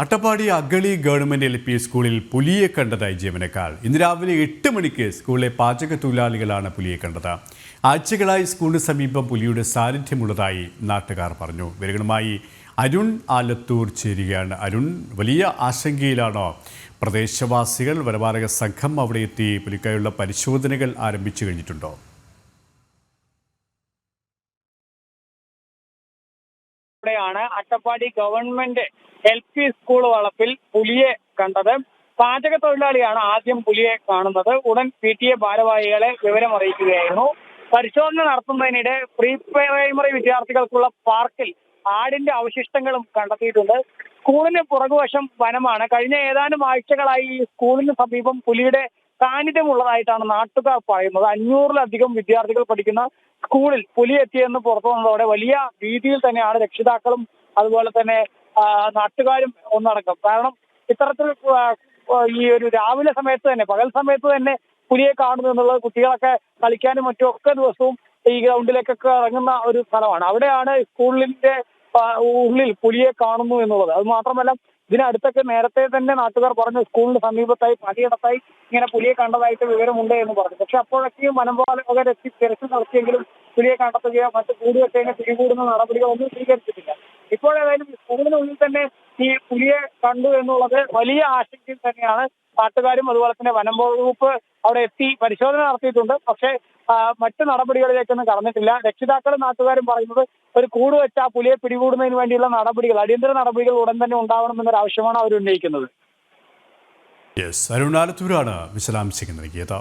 Attappadi Agali government L P സ്കൂളിൽ പുലിയെ കണ്ടതായി ജീവനക്കാർ. ഇന്ന് രാവിലെ എട്ട് മണിക്ക് സ്കൂളിലെ പാചക തൊഴിലാളികളാണ് പുലിയെ കണ്ടത്. ആഴ്ചകളായി സ്കൂളിന് സമീപം പുലിയുടെ സാന്നിധ്യമുള്ളതായി നാട്ടുകാർ പറഞ്ഞു. വിവരങ്ങളുമായി അരുൺ ആലത്തൂർ ചേരുകയാണ്. അരുൺ വലിയ ആശങ്കയിലാണോ? പ്രദേശവാസികൾ വനപാലക സംഘം അവിടെ എത്തി പുലിക്കായുള്ള പരിശോധനകൾ ആരംഭിച്ചു കഴിഞ്ഞിട്ടുണ്ടോ? ഇവിടെയാണ് Attappadi government L P school വളപ്പിൽ പുലിയെ കണ്ടത്. പാചക തൊഴിലാളിയാണ് ആദ്യം പുലിയെ കാണുന്നത്. ഉടൻ പി ടി എ ഭാരവാഹികളെ വിവരമറിയിക്കുകയായിരുന്നു പരിശോധന നടത്തുന്നതിനിടെ പ്രീ പ്രൈമറി വിദ്യാർത്ഥികൾക്കുള്ള പാർക്കിൽ ആടിന്റെ അവശിഷ്ടങ്ങളും കണ്ടെത്തിയിട്ടുണ്ട്. സ്കൂളിന് പുറകുവശം വനമാണ്. കഴിഞ്ഞ ഏതാനും ആഴ്ചകളായി സ്കൂളിന് സമീപം പുലിയുടെ സാന്നിധ്യമുള്ളതായിട്ടാണ് നാട്ടുകാർ പറയുന്നത്. അഞ്ഞൂറിലധികം വിദ്യാർത്ഥികൾ പഠിക്കുന്ന സ്കൂളിൽ പുലി എത്തിയെന്ന് പുറത്തു വന്നതോടെ വലിയ രീതിയിൽ തന്നെയാണ് രക്ഷിതാക്കളും അതുപോലെ തന്നെ നാട്ടുകാരും ഒന്നടക്കം. കാരണം ഇത്തരത്തിൽ ഈ ഒരു രാവിലെ സമയത്ത് തന്നെ പകൽ സമയത്ത് തന്നെ പുലിയെ കാണുന്നു എന്നുള്ളത് കുട്ടികളൊക്കെ കളിക്കാനും മറ്റും ഒക്കെ ദിവസവും ഈ ഗ്രൗണ്ടിലേക്കൊക്കെ ഇറങ്ങുന്ന ഒരു സ്ഥലമാണ്. അവിടെയാണ് സ്കൂളിന്റെ ഉള്ളിൽ പുലിയെ കാണുന്നു എന്നുള്ളത്. അത് മാത്രമല്ല ഇതിനടുത്തൊക്കെ നേരത്തെ തന്നെ നാട്ടുകാർ പറഞ്ഞു സ്കൂളിന് സമീപത്തായി പലയിടത്തായി ഇങ്ങനെ പുലിയെ കണ്ടതായിട്ട് വിവരമുണ്ട് എന്ന് പറഞ്ഞു. പക്ഷെ അപ്പോഴൊക്കെയും വനംപാലകർ എത്തി തിരച്ചിൽ നടത്തിയെങ്കിലും പുലിയെ കണ്ടെത്തുകയോ മറ്റു കൂടുകെട്ടിനെ പിടികൂടുന്ന നടപടികളൊന്നും സ്വീകരിച്ചിട്ടില്ല. ഇപ്പോഴേതായാലും സ്കൂളിനുള്ളിൽ തന്നെ ഈ പുലിയെ കണ്ടു എന്നുള്ളത് വലിയ ആശങ്കയിൽ തന്നെയാണ്. നാട്ടുകാരും അതുപോലെ തന്നെ വനം വകുപ്പ് അവിടെ എത്തി പരിശോധന നടത്തിയിട്ടുണ്ട്. പക്ഷേ മറ്റു നടപടികളിലേക്കൊന്നും കടന്നിട്ടില്ല. രക്ഷിതാക്കളും നാട്ടുകാരും പറയുന്നത് ഒരു കൂട് വെച്ച് ആ പുലിയെ പിടികൂടുന്നതിന് വേണ്ടിയുള്ള നടപടികൾ അടിയന്തര നടപടികൾ ഉടൻ തന്നെ ഉണ്ടാവണമെന്നൊരു ആവശ്യമാണ് അവർ ഉന്നയിക്കുന്നത്. യെസ് അരുൺ ആലത്തൂരാണ് വിശദാംശങ്ങൾ നൽകിയത്